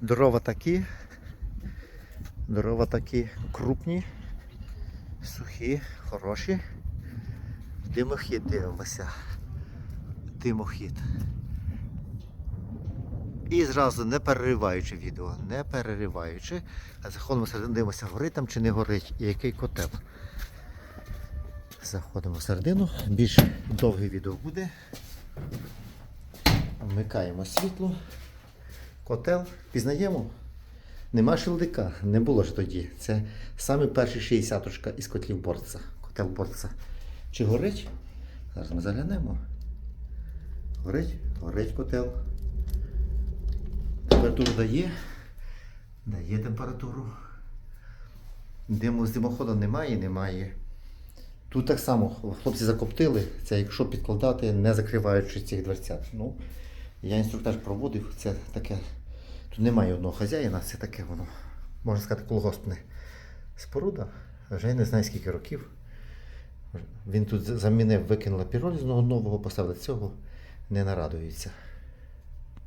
Дрова такі. Дрова такі крупні, сухі, хороші. Димохід дивимося. Димохід. І зразу не перериваючи відео, не перериваючи, заходимо всередину, дивимося, горить там чи не горить, і який котел. Заходимо всередину, більш довге відео буде. Вмикаємо світло, котел, пізнаємо. Нема шилдика, не було ж тоді. Це саме перший 60 із котлів борца. Котел борца. Чи горить? Зараз ми заглянемо. Горить, горить котел. Температуру дає. Дає температуру. Диму з димоходу немає, немає. Тут так само хлопці закоптили, це якщо підкладати, не закриваючи цих дверцят. Ну, я інструктаж проводив, це таке. Тут немає одного хазяїна, це таке воно, можна сказати, колгоспне споруда. Вже я не знаю скільки років. Він тут замінив, викинули піролізного нового, поставили цього, не нарадується.